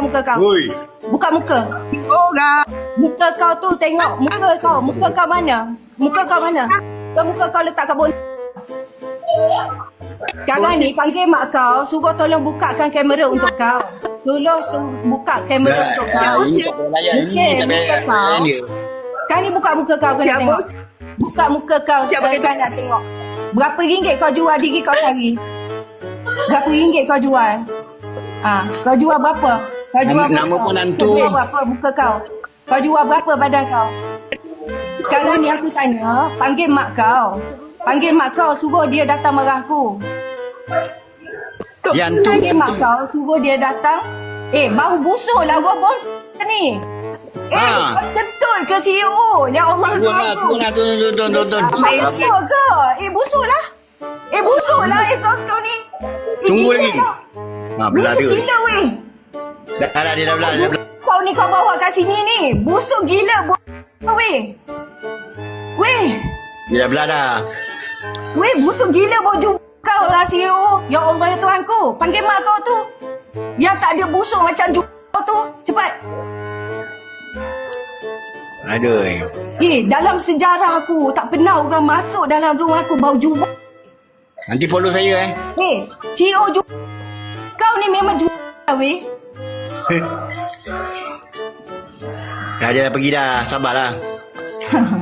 muka kau. Oi. Buka muka. Orang. Muka kau tu tengok. Muka kau. Muka kau mana? Muka kau mana? Kau muka kau letak kat bon. Sekarang ni panggil mak kau. Suruh tolong bukakan kamera untuk kau. Tolong tu buka kamera untuk kau. payah muka kau. Sekarang ni buka muka kau kena Siapa? tengok. Buka muka kau Siapa Siapa kata? nak tengok. Berapa ringgit kau jual diri kau sehari? Berapa ringgit kau jual? Ah, kau jual berapa? Kau jual Nama- nama pun hantu. Kau jual berapa muka kau? Kau jual berapa badan kau? Sekarang ni aku tanya, panggil mak kau. Panggil mak kau, suruh dia datang marah aku. Yang tu. Panggil mak kau, suruh dia datang. Eh, bau busuk lah bobon ni. Eh, Ha. kau kentut ke CEO? Ya Allah. Lah, lah, turun, turun, turun, turun, turun. Main apa ke? Eh, busuk lah. Eh, busuk lah exhaust kau ni. Eh, Tunggu lagi. Ha, belah Busuk dia. gila weh. Dah dah dia dah belah, dia belah. Kau ni kau bawa kat sini ni. Busuk gila. Bu- weh. Weh. Dia dah belah dah. Weh, busuk gila baju kau lah CEO. Ya Allah ya Tuhanku. Panggil mak kau tu. Yang tak ada busuk macam ju kau tu. Cepat. Aduh. Eh, dalam sejarah aku tak pernah orang masuk dalam rumah aku bau jubah. Nanti follow saya eh. Eh, CEO ju Kau ni memang ju weh. Dah dia dah pergi dah. Sabarlah.